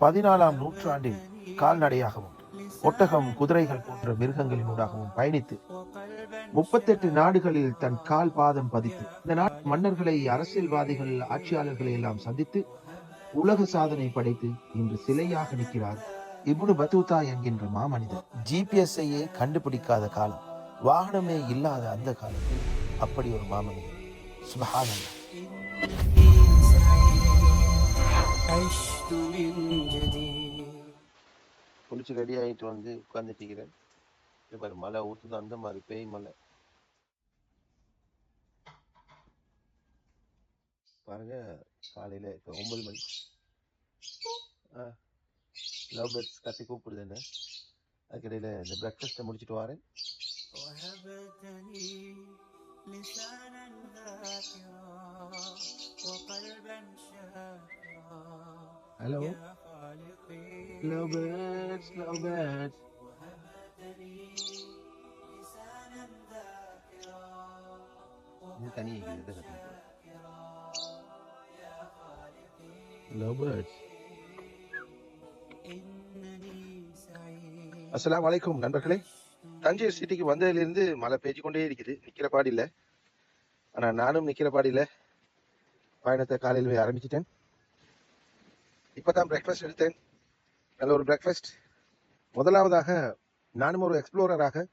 பதினாலாம் நூற்றாண்டில் கால்நடையாகவும் ஒட்டகம் குதிரைகள் போன்ற மிருகங்களினூடாகவும் பயணித்து முப்பத்தெட்டு நாடுகளில் தன் கால் பாதம் பதித்து இந்த நாட்டு மன்னர்களை அரசியல்வாதிகள் ஆட்சியாளர்களை எல்லாம் சந்தித்து உலக சாதனை படைத்து இன்று சிலையாக நிற்கிறார் இப்னு பத்தூதா என்கின்ற மாமனிதர். ஜிபிஎஸ்ஐயே கண்டுபிடிக்காத காலம் வாகனமே இல்லாத அந்த காலத்தில் அப்படி ஒரு மாமனிதர். சுபஹானல்லாஹ். குளிச்சு ரெடி ஆகிட்டு வந்து உட்காந்துட்டிக்கிறேன் பாரு மழை ஊற்றுது அந்த மாதிரி பேய் மழை பாருங்க காலையில இப்போ ஒன்பது மணி. லவ் பேர்ட்ஸ் கத்தி கூப்பிடுது என்ன? அதுக்கிடையில இந்த பிரேக்ஃபாஸ்ட்டை முடிச்சிட்டு வரேன். لسانا ذاكرا இது தனி இது லவ் பேர்ட்ஸ் إنني سعيد அஸ்ஸலாமு அலைக்கும் நண்பர்களே தஞ்சை சிட்டிக்கு வந்ததிலிருந்து மழை பெய்ஞ்சு கொண்டே இருக்குது நிக்கிற பாடு இல்ல ஆனா நானும் நிக்கிற பாடு இல்ல பயணத்தை காலையில் போய் ஆரம்பிச்சிட்டேன் இப்போதான் பிரேக்ஃபாஸ்ட் எடுத்தேன். நல்ல ஒரு பிரேக்ஃபாஸ்ட் முதலாவதாக நானும் ஒரு எக்ஸ்ப்ளோரராக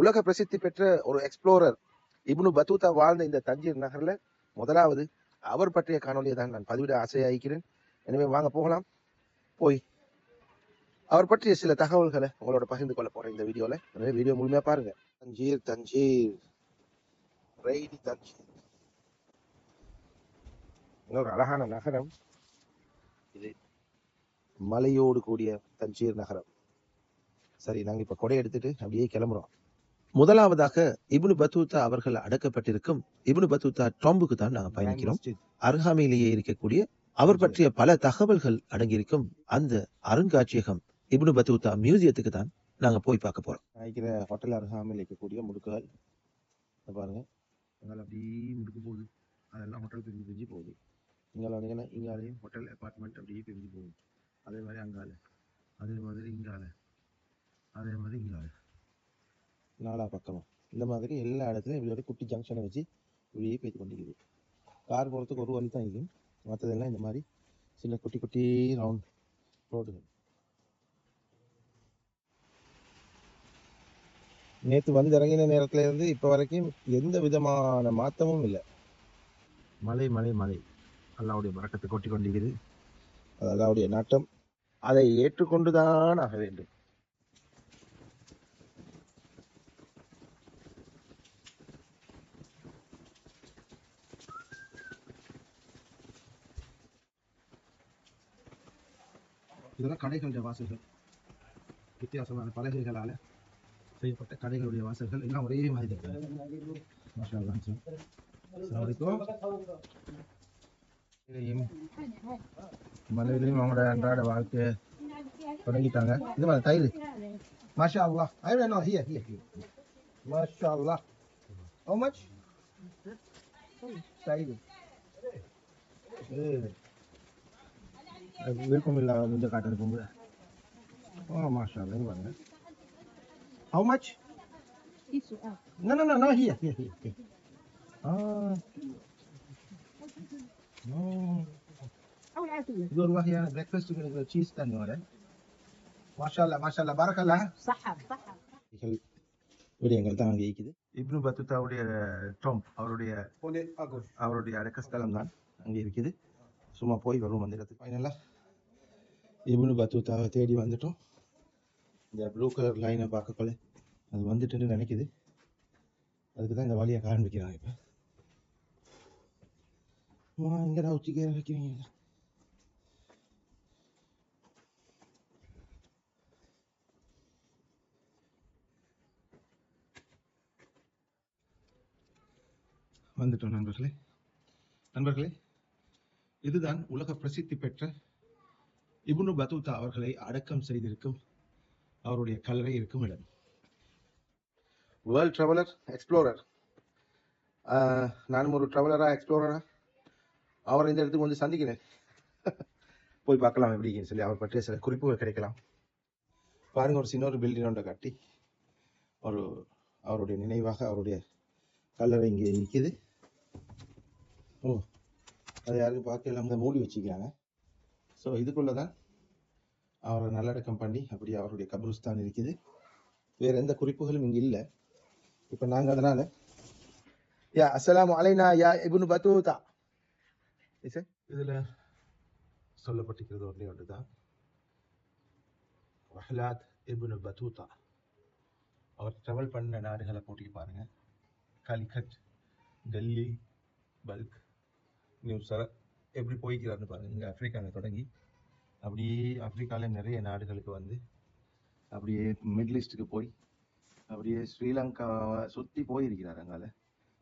உலக பிரசித்தி பெற்ற ஒரு எக்ஸ்ப்ளோரர் இப்னு பத்தூத்தா வாழ்ந்த இந்த தஞ்சீர் நகரில் முதலாவது அவர் பற்றிய காணொலியை தான் நான் பதிவிட ஆசையாகிறேன் எனவே வாங்க போகலாம். போய் அவர் பற்றிய சில தகவல்களை உங்களோட பகிர்ந்து கொள்ள போறேன் இந்த வீடியோல. எனவே வீடியோ முழுமையா பாருங்க. தஞ்சீர் தஞ்சீர். ரெய்டி தஞ்சீர். இன்னொரு அழகான நகரம். இது மலையோடு கூடிய தஞ்சீர் நகரம். சரி நாங்க இப்ப கொடை எடுத்துட்டு அப்படியே கிளம்புறோம். முதலாவதாக இப்னு பத்தூத்தா அவர்கள் அடக்கப்பட்டிருக்கும் இப்னு பத்தூத்தா டாம்புக்கு தான் நாங்க பயணிக்கிறோம். அருகாமையிலேயே இருக்கக்கூடிய அவர் பற்றிய பல தகவல்கள் அடங்கியிருக்கும் அந்த அருங்காட்சியகம் இப்னு பத்தூத்தா மியூசியத்துக்கு தான் நாங்க போய் பார்க்க போறோம். நினைக்கிற ஹோட்டல் அருகாமையில் இருக்கக்கூடிய முடுக்குகள். பாருங்க. அதனால அப்படியே முடுக்கு போகுது. அதெல்லாம் ஹோட்டல் பிரிஞ்சு பிரிஞ்சு போகுது. இங்கால வந்தீங்கன்னா இங்காலையும் ஹோட்டல் அப்பார்ட்மெண்ட் அப்படியே பிரிஞ்சு போகும். அதே மாதிரி அங்கால. அதே மாதிரி இங்கால. அதே மாதிரி இங்கால. நாலா பக்கமும் இந்த மாதிரி எல்லா இடத்துலையும் இப்படி ஒரு குட்டி ஜங்ஷனை வச்சு இப்படியே பேத்து கொண்டிருக்குது கார் போகிறதுக்கு ஒரு வழி தான் இது. மற்றதெல்லாம் இந்த மாதிரி சின்ன குட்டி குட்டி ரவுண்ட் ரோடுகள் நேற்று வந்து இறங்கின நேரத்துல இருந்து இப்போ வரைக்கும் எந்த விதமான மாற்றமும் இல்லை. மலை மலை மலை அல்லாவுடைய மறக்கத்தை கொட்டி கொண்டிருக்குது அது அல்லாவுடைய நாட்டம். அதை ஏற்றுக்கொண்டுதான் ஆக வேண்டும். இதெல்லாம் கடைகளுடைய வாசல்கள். வித்தியாசமான பலகைகளால செய்யப்பட்ட கடைகளுடைய வாசல்கள். எல்லாம் ஒரே மாதிரி இருக்கு மாஷா அல்லாஹ் மனைவிலையும் அவங்களோட அன்றாட வாழ்க்கையை தொடங்கிட்டாங்க இது மாதிரி தயிர் மாஷா அல்லா I don't know here here மாஷா அல்லா ஹவ் மச் தயிர் விருப்பம் இல்லாத இந்த காட்டு இருக்கும்போது ஓ மாஷா அல்லா பாருங்க how much No, no, no, no, here, here, here. here. Ah. இது ஒரு வகையான பிரேக்ஃபாஸ்ட்டுக்கு இருக்கிற சீஸ் தண்ணி வர மாஷால்லா மாஷால்லா பரக்கல்லா. விடயங்கள் தான் அங்கே இருக்குது. இப்னு பத்துதாவுடைய டோம் அவருடைய அவருடைய அடக்கஸ்தலம் தான் அங்கே இருக்குது. சும்மா போய் வருவோம் அந்த இடத்துக்கு. ஃபைனலாக இப்னு பத்துதாவை தேடி வந்துட்டோம். இந்த ப்ளூ கலர் லைனை பார்க்கக்குள்ள அது வந்துட்டுன்னு நினைக்குது. அதுக்கு தான் இந்த வழியை காண்பிக்கிறாங்க இப்போ. இங்கே தான் உச்சிக்கே வைக்கிறீங்க வந்துட்டோம் நண்பர்களே. நண்பர்களே இதுதான் உலக பிரசித்தி பெற்ற இபுனு பதூதா அவர்களை அடக்கம் செய்திருக்கும் அவருடைய கல்லறை இருக்கும் இடம். வேர்ல்ட் ட்ராவலர் எக்ஸ்ப்ளோரர் நானும் ஒரு ட்ராவலரா எக்ஸ்ப்ளோரரா அவரை இந்த இடத்துக்கு வந்து சந்திக்கிறேன். போய் பார்க்கலாம் எப்படின்னு சொல்லி அவர் பற்றிய சில குறிப்புகள் கிடைக்கலாம். பாருங்க ஒரு சின்ன ஒரு பில்டிங் ஒன்றை கட்டி ஒரு அவருடைய நினைவாக அவருடைய கல்லறை இங்கே நிற்கிது. ஓ அது யாருக்கும் பார்க்க இல்லாமல் மூடி வச்சுக்கிறாங்க. ஸோ இதுக்குள்ளே தான் அவரை நல்லடக்கம் பண்ணி அப்படி அவருடைய கபருஸ்தான் இருக்குது. வேறு எந்த குறிப்புகளும் இங்கே இல்லை. இப்போ நாங்கள் அதனால் யா அஸ்லாம் அலைனா யா இபுனு பத்தூதா. இதில் சொல்லப்பட்டிருக்கிறது ஒன்றே ஒன்று தான் வஹலாத் இபுனு பத்தூதா. அவர் ட்ராவல் பண்ண நாடுகளை போட்டி பாருங்கள் காலிகட் டெல்லி பல்க் நியூஸர் எப்படி போய்க்கிறாருன்னு பாருங்க. இங்கே ஆப்பிரிக்காவில் தொடங்கி அப்படியே ஆப்பிரிக்காவில் நிறைய நாடுகளுக்கு வந்து அப்படியே மிடில் ஈஸ்ட்டுக்கு போய் அப்படியே ஸ்ரீலங்காவை சுற்றி போயிருக்கிறார் அங்கால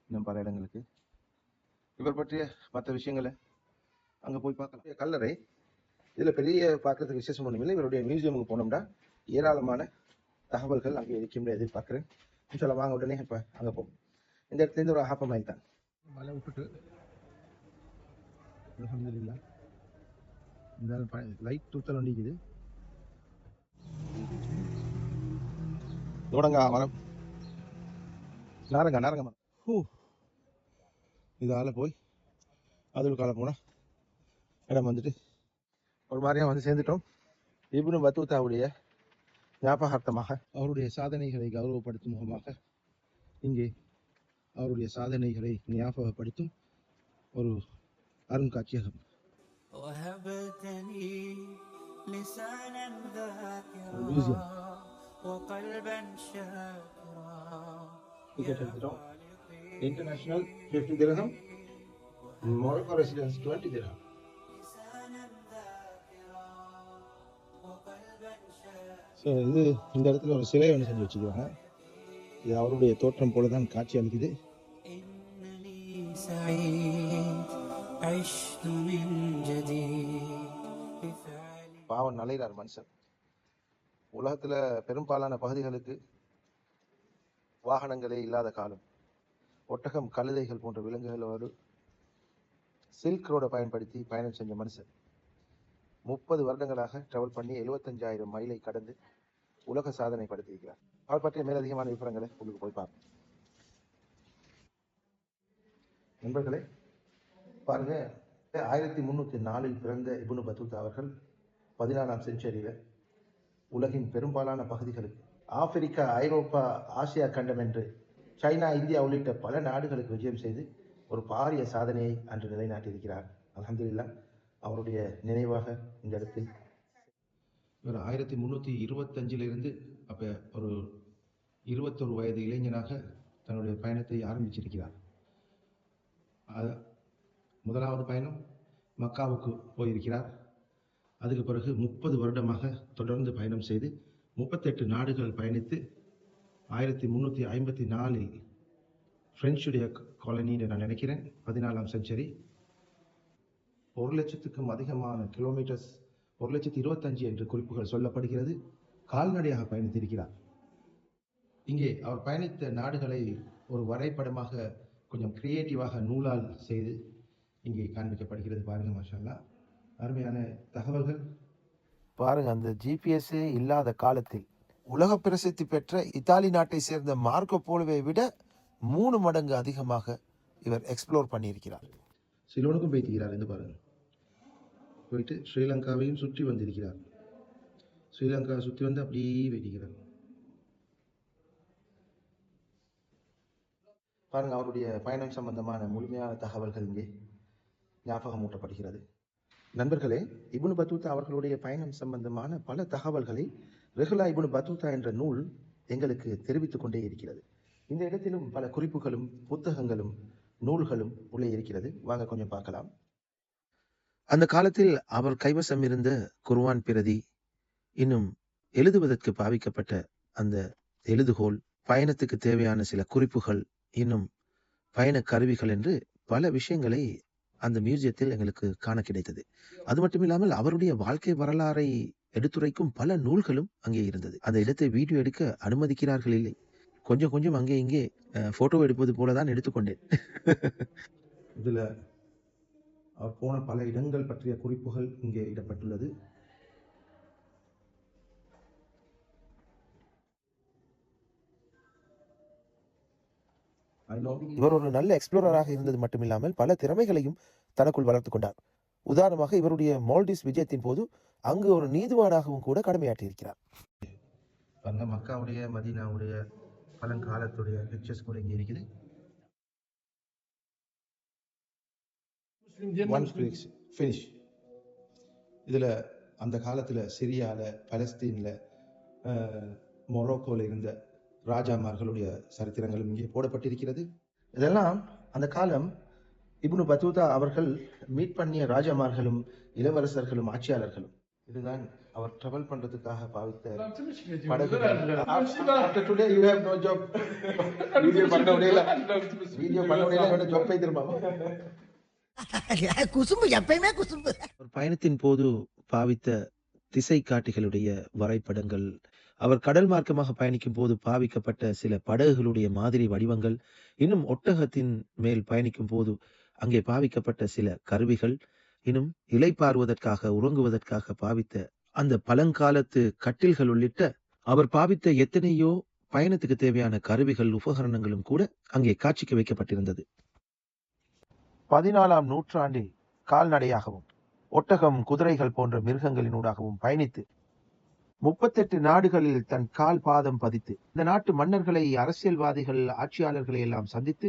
இன்னும் பல இடங்களுக்கு. இவர் பற்றிய மற்ற விஷயங்களை அங்கே போய் பார்க்கலாம். கல்லறை இதில் பெரிய பார்க்கறதுக்கு விசேஷம் ஒன்றும் இல்லை. இவருடைய மியூசியமுக்கு போனோம்னா ஏராளமான தகவல்கள் அங்கே இருக்கின்ற எதிர்பார்க்குறேன். சொல்ல வாங்க உடனே இப்போ அங்கே போகும் இந்த இடத்துலேருந்து ஒரு ஹாஃப் மைல் தான். மலை விட்டுட்டு அலமதுல்லா இந்த லைட் தூத்தல் வண்டிக்குது. தோடங்கா மரம் நாரங்க நாரங்க மரம் ஹூ. இதால போய் அதுல கால போனா இடம் வந்துட்டு ஒரு மாதிரியா வந்து சேர்ந்துட்டோம். இப்னு பத்தூத்தாவுடைய ஞாபகார்த்தமாக அவருடைய சாதனைகளை கௌரவப்படுத்தும் முகமாக இங்கே அவருடைய சாதனைகளை ஞாபகப்படுத்தும் ஒரு அருங்காட்சியகம் இன்டர்நேஷனல் ஃபிஃப்டி திரகம் மொரக்கோ ரெசிடென்ஸ் டுவெண்ட்டி திரகம் ஸோ இது இந்த இடத்துல ஒரு சிலை ஒன்று செஞ்சு வச்சுக்கிறாங்க இது அவருடைய தோற்றம் போல தான் காட்சி அளிக்குது. பாவம் நலைகிறார் மனுஷன். உலகத்துல பெரும்பாலான பகுதிகளுக்கு வாகனங்களே இல்லாத காலம். ஒட்டகம் கழுதைகள் போன்ற விலங்குகளோடு சில்க் ரோடை பயன்படுத்தி பயணம் செஞ்ச மனுஷன். முப்பது வருடங்களாக டிராவல் பண்ணி எழுபத்தஞ்சாயிரம் மைலை கடந்து உலக சாதனை படுத்தியிருக்கிறார் அவர் பற்றிய மேலதிகமான விவரங்களை உங்களுக்கு போய் பார்ப்போம். நண்பர்களே பாருங்க. ஆயிரத்தி முன்னூத்தி நாலில் பிறந்த இபுனு பத்தூத் அவர்கள் பதினாலாம் செஞ்சுரியில உலகின் பெரும்பாலான பகுதிகளுக்கு ஆப்பிரிக்கா ஐரோப்பா ஆசியா கண்டம் என்று சைனா இந்தியா உள்ளிட்ட பல நாடுகளுக்கு விஜயம் செய்து ஒரு பாரிய சாதனையை அன்று நிலைநாட்டியிருக்கிறார். அலமதுல்லா அவருடைய நினைவாக இந்த இடத்தில். இவர் ஆயிரத்தி முந்நூற்றி இருபத்தஞ்சிலிருந்து அப்போ ஒரு இருபத்தொரு வயது இளைஞனாக தன்னுடைய பயணத்தை ஆரம்பிச்சிருக்கிறார். முதலாவது பயணம் மக்காவுக்கு போயிருக்கிறார். அதுக்கு பிறகு முப்பது வருடமாக தொடர்ந்து பயணம் செய்து முப்பத்தெட்டு நாடுகள் பயணித்து ஆயிரத்தி முந்நூற்றி ஐம்பத்தி நாலில் ஃப்ரெஞ்சுடைய காலனின்னு நான் நினைக்கிறேன். பதினாலாம் செஞ்சுரி ஒரு லட்சத்துக்கும் அதிகமான கிலோமீட்டர்ஸ் ஒரு லட்சத்தி இருபத்தஞ்சு என்று குறிப்புகள் சொல்லப்படுகிறது. கால்நடையாக பயணித்திருக்கிறார். இங்கே அவர் பயணித்த நாடுகளை ஒரு வரைபடமாக கொஞ்சம் கிரியேட்டிவாக நூலால் செய்து இங்கே காண்பிக்கப்படுகிறது பாருங்க மாஷல்லா அருமையான தகவல்கள். பாருங்க அந்த ஜிபிஎஸ்ஸே இல்லாத காலத்தில் உலக பிரசித்தி பெற்ற இத்தாலி நாட்டை சேர்ந்த மார்க்கோ போலோவை விட மூணு மடங்கு அதிகமாக இவர் எக்ஸ்ப்ளோர் பண்ணியிருக்கிறார். சிலோனுக்கும் போய்த்திருக்கிறார் என்று பாருங்க. போயிட்டு ஸ்ரீலங்காவையும் சுற்றி வந்திருக்கிறார். ஸ்ரீலங்கா சுற்றி வந்து அப்படியே வெட்டிக்கிறார் பாருங்க அவருடைய பயணம் சம்பந்தமான முழுமையான தகவல்கள் இங்கே. ஞாபகமூட்டப்படுகிறது நண்பர்களே இபுனு பத்தூத்தா அவர்களுடைய பயணம் சம்பந்தமான பல தகவல்களை ரெகுலா இபுனு பத்தூத்தா என்ற நூல் எங்களுக்கு தெரிவித்துக் கொண்டே இருக்கிறது. இந்த இடத்திலும் பல குறிப்புகளும் புத்தகங்களும் நூல்களும் உள்ளே இருக்கிறது. வாங்க கொஞ்சம் பார்க்கலாம். அந்த காலத்தில் அவர் கைவசம் இருந்த குர்வான் பிரதி இன்னும் எழுதுவதற்கு பாவிக்கப்பட்ட அந்த எழுதுகோல் பயணத்துக்கு தேவையான சில குறிப்புகள் இன்னும் பயண கருவிகள் என்று பல விஷயங்களை அந்த மியூசியத்தில் எங்களுக்கு காண கிடைத்தது. அது மட்டும் இல்லாமல் அவருடைய வாழ்க்கை வரலாறை எடுத்துரைக்கும் பல நூல்களும் அங்கே இருந்தது. அந்த இடத்தை வீடியோ எடுக்க அனுமதிக்கிறார்கள் இல்லை. கொஞ்சம் கொஞ்சம் அங்கே இங்கே போட்டோ எடுப்பது போல தான் எடுத்துக்கொண்டேன். இதில் போன பல இடங்கள் பற்றிய குறிப்புகள் இங்கே இடப்பட்டுள்ளது இவர் ஒரு நல்ல எக்ஸ்ப்ளோரராக இருந்தது மட்டுமில்லாமல் பல திறமைகளையும் தனக்குள் வளர்த்து கொண்டார். உதாரணமாக இவருடைய மால்டிவ்ஸ் விஜயத்தின் போது அங்கு ஒரு நீதிவானாகவும் கூட கடமையாற்றியிருக்கிறார். அந்த மக்காவுடைய மதீனாவுடைய பழங்காலத்துடைய பிக்சர்ஸ் கூட இங்கே இருக்குது. ஃபினிஷ் இதில் அந்த காலத்தில் சிரியாவில் பலஸ்தீனில் மொரோக்கோவில் இருந்த ராஜாமார்களுடைய சரித்திரங்களும் இங்கே போடப்பட்டிருக்கிறது. இதெல்லாம் அந்த காலம் இப்னு பத்தூதா அவர்கள் மீட் பண்ணிய ராஜாமார்களும் இளவரசர்களும் ஆட்சியாளர்களும். இதுதான் அவர் ட்ராவல் பண்றதுக்காக பாவித்த படகு After today you have no job. Video பண்ண முடியல. வீடியோ பண்ண முடியல. ஜாப் திரும்ப. குசும்பு எப்பயுமே குசும்பு. ஒரு பயணத்தின் போது பாவித்த திசை காட்டிகளுடைய வரைபடங்கள் அவர் கடல் மார்க்கமாக பயணிக்கும் போது பாவிக்கப்பட்ட சில படகுகளுடைய மாதிரி வடிவங்கள் இன்னும் ஒட்டகத்தின் மேல் பயணிக்கும் போது அங்கே பாவிக்கப்பட்ட சில கருவிகள் இன்னும் இலைப்பாறுவதற்காக உறங்குவதற்காக பாவித்த அந்த பழங்காலத்து கட்டில்கள் உள்ளிட்ட அவர் பாவித்த எத்தனையோ பயணத்துக்கு தேவையான கருவிகள் உபகரணங்களும் கூட அங்கே காட்சிக்கு வைக்கப்பட்டிருந்தது. பதினாலாம் நூற்றாண்டில் கால்நடையாகவும் ஒட்டகம் குதிரைகள் போன்ற மிருகங்களினூடாகவும் பயணித்து முப்பத்தெட்டு நாடுகளில் தன் கால் பாதம் பதித்து இந்த நாட்டு மன்னர்களை அரசியல்வாதிகள் ஆட்சியாளர்களை எல்லாம் சந்தித்து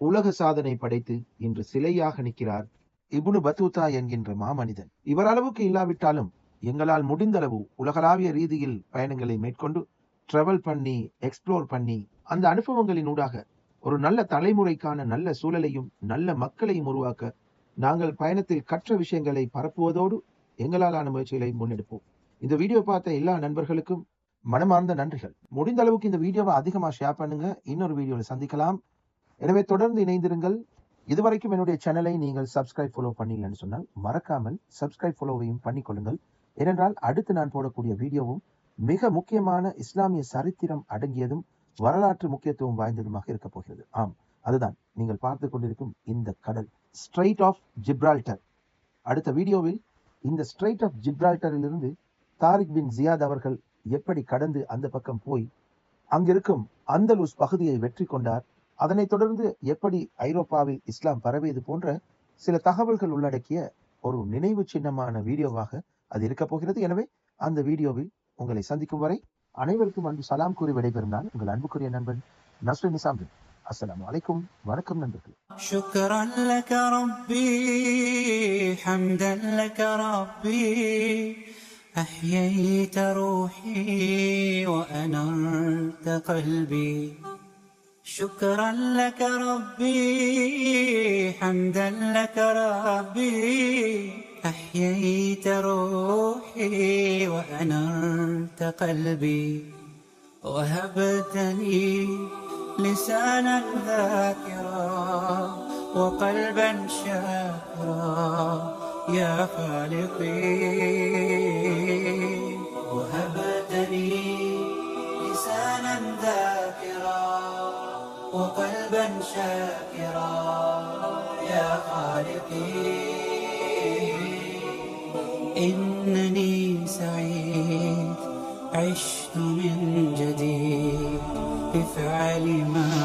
உலக சாதனை படைத்து இன்று சிலையாக நிற்கிறார் இபுனு பத்தூதா என்கின்ற மாமனிதன். இவர் அளவுக்கு இல்லாவிட்டாலும் எங்களால் முடிந்தளவு உலகளாவிய ரீதியில் பயணங்களை மேற்கொண்டு டிராவல் பண்ணி எக்ஸ்ப்ளோர் பண்ணி அந்த அனுபவங்களின் ஊடாக ஒரு நல்ல தலைமுறைக்கான நல்ல சூழலையும் நல்ல மக்களையும் உருவாக்க நாங்கள் பயணத்தில் கற்ற விஷயங்களை பரப்புவதோடு எங்களாலான முயற்சிகளை முன்னெடுப்போம். இந்த வீடியோ பார்த்த எல்லா நண்பர்களுக்கும் மனமார்ந்த நன்றிகள். முடிந்த அளவுக்கு இந்த வீடியோவை அதிகமாக ஷேர் பண்ணுங்க. இன்னொரு வீடியோவில் சந்திக்கலாம். எனவே தொடர்ந்து இணைந்திருங்கள். இதுவரைக்கும் என்னுடைய சேனலை நீங்கள் சப்ஸ்கிரைப் ஃபாலோ பண்ணீங்கன்னு சொன்னால் மறக்காமல் சப்ஸ்கிரைப் ஃபாலோவையும் பண்ணிக்கொள்ளுங்கள். ஏனென்றால் அடுத்து நான் போடக்கூடிய வீடியோவும் மிக முக்கியமான இஸ்லாமிய சரித்திரம் அடங்கியதும் வரலாற்று முக்கியத்துவம் வாய்ந்ததுமாக இருக்க போகிறது. ஆம் அதுதான் நீங்கள் பார்த்து கொண்டிருக்கும் இந்த கடல். ஸ்ட்ரைட் ஆஃப் ஜிப்ரால்டர் அடுத்த வீடியோவில் இந்த ஸ்ட்ரைட் ஆஃப் ஜிப்ரால்டரிலிருந்து தாரிக் பின் ஜியாத் அவர்கள் எப்படி கடந்து அந்த பக்கம் போய் அங்கிருக்கும் அந்தலூஸ் பகுதியை வெற்றி கொண்டார் அதனைத் தொடர்ந்து எப்படி ஐரோப்பாவில் இஸ்லாம் பரவியது போன்ற சில தகவல்கள் உள்ளடக்கிய ஒரு நினைவு சின்னமான வீடியோவாக அது இருக்க போகிறது எனவே அந்த வீடியோவில் உங்களை சந்திக்கும் வரை அனைவருக்கும் அன்பு சலாம் கூறி விடைபெறும் நான் உங்கள் அன்புக்குரிய நண்பன் நஸ்ரு நிசாம் அஸ்ஸலாமு அலைக்கும் வணக்கம் நண்பர்களே شكرا لك ربي حمدا لك ربي أحييت روحي وأنرت قلبي. شكرا لك ربي حمدا لك ربي. أحييت روحي وأنرت قلبي. وهبتني لسانا ذاكرا وقلبا شاكرا. يا خالقي. وهبتني لسانا ذاكرا وقلبا شاكرا يا خالقي. إنني سعيد عشت من جديد بفعل ما